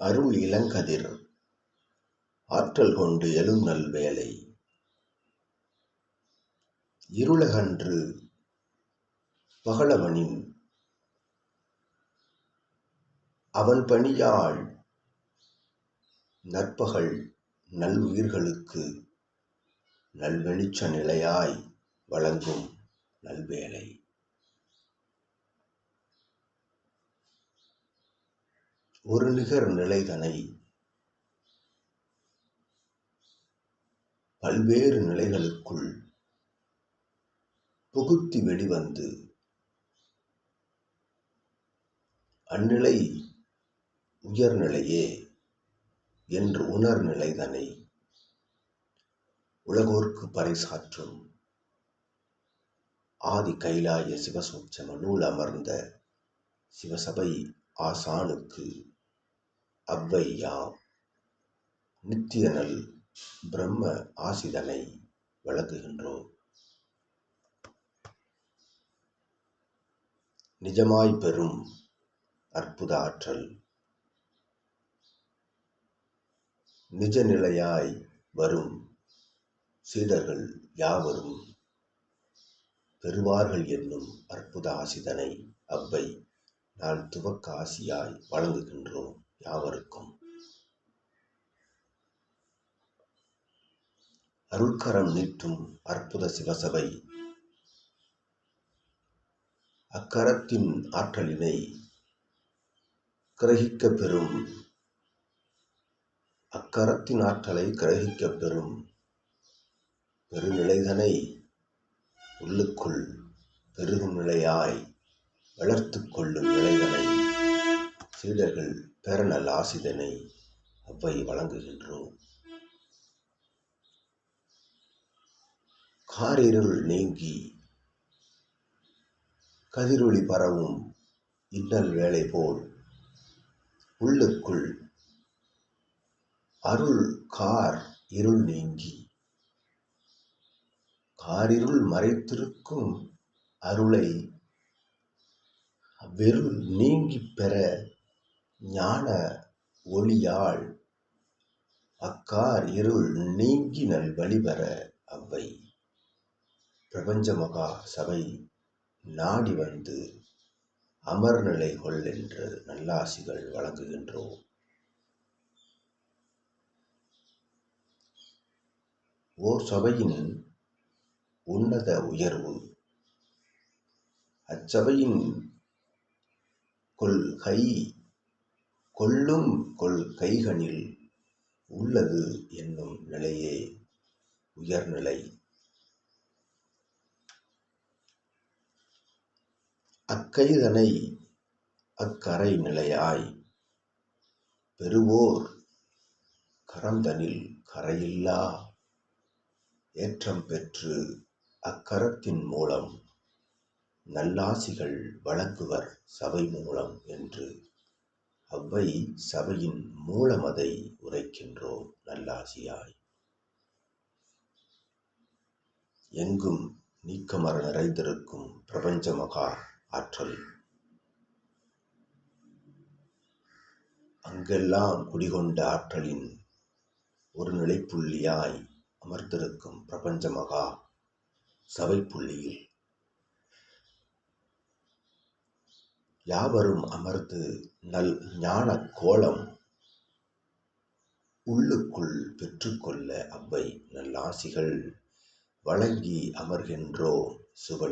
அருள் இளங்கதிர் ஆற்றல் கொண்டு எழுநல் வேலை இருளகன்று பகலவனின் அவன் பணியாள் நற்பகல் நல் உயிர்களுக்கு நல்வெளிச்ச நிலையாய் வழங்கும் நல்வேலை ஒரு நிகர் நிலைதனை. பல்வேறு நிலைகளுக்குள் புகுத்தி வெளிவந்து அந்நிலை உயர்நிலையே என்று உணர்நிலைதனை உலகோர்க்கு பறைசாற்றும் ஆதி கைலாய சிவசூட்சம நூல் அமர்ந்த சிவசபை ஆசானுக்கு அவ்வையா? நித்தியனல் பிரம்ம ஆசிதனை வழங்குகின்றோம் நிஜமாய் பெறும் அற்புத ஆற்றல். நிஜ நிலையாய் வரும் சீடர்கள் யாவரும் பெறுவார்கள் என்னும் அற்புத ஆசிதனை அவ்வை நான் துவக்க ஆசியாய் வழங்குகின்றோம். யாவருக்கும். அருள்கரம் நீட்டும் அற்புத சிவசபை. அக்கரத்தின் ஆற்றலினை கிரகிக்க பெறும். அக்கரத்தின் ஆற்றலை கிரகிக்க பெறும். பெருநிலைதனை உள்ளுக்குள் பெருகும் நிலையாய் வளர்த்து கொள்ளும் நிலைதனை சீடர்கள் பெறநல் ஆசிதனை அவ்வை வழங்குகின்றோம். காரிருள் நீங்கி கதிரொளி பரவும் இன்னல் வேலை போல் உள்ளுக்குள் அருள் கார் இருள் நீங்கி காரிருள் மறைத்திருக்கும் அருளை வெறும் நீங்கி பெற ஞான ஒளியால் அக்கார் இருள் நீங்கினல் வழிபெற அவ்வை. பிரபஞ்ச மகா சபை நாடி வந்து அமர்நிலை கொள் என்று நல்லாசிகள் வழங்குகின்றோம். ஓர் சபையின் உன்னத உயர்வு. அச்சபையின் கொள்கை கொள்ளும் கொள்கைகளில் உள்ளது என்னும் நிலையே உயர்நிலை அக்கைதனை அக்கரை நிலையாய் பெறுவோர் கரந்தனில் கரையில்லா. ஏற்றம் பெற்று அக்கரத்தின் மூலம் நல்லாசிகள் வழங்குவர் சபை மூலம் என்று அவ்வை சபையின் மூலமதை உரைக்கின்றோம் நல்லாசியாய். எங்கும் நீக்கமர நிறைந்திருக்கும் பிரபஞ்ச மகா ஆற்றல். அங்கெல்லாம் குடிகொண்ட ஆற்றலின் ஒரு நிலைப்புள்ளியாய் அமர்ந்திருக்கும் பிரபஞ்ச மகா சபை புள்ளியில் யாவரும் அமர்ந்து நல் ஞான கோலம் உள்ளுக்குள் பெற்றுக்கொள்ள அவ்வை நல்லாசிகள் வழங்கி அமர்கின்றோம் சுப